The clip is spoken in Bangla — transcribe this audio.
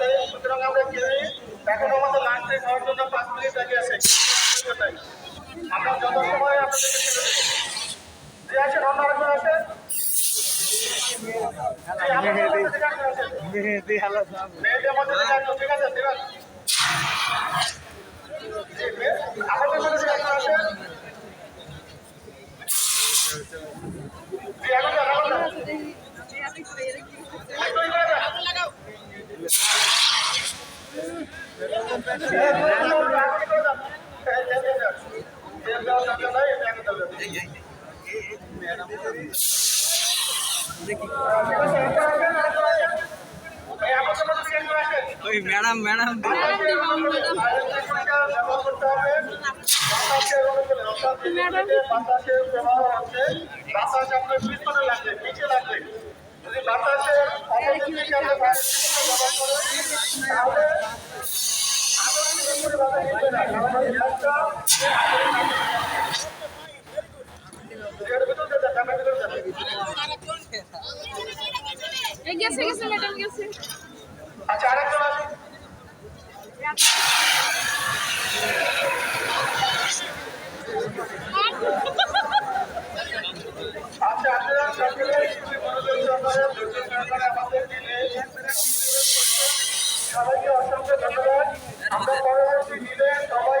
আছে সুতরাং আমরা কেউই এখন আমাদের লাঞ্চে খাওয়ার জন্য পাঁচ মিনিট আগে আছে। আমরা যত সময় আপনাদেরকে যে আসেন অন্য আরেকজন আসেন। আমাদের ওই ম্যাডাম ম্যাডাম। বাতাস আচ্ছা আচ্ছা আপনারা সবাইকে অসংখ্য ধন্যবাদ। আমরা পরবর্তী দিনে সবাই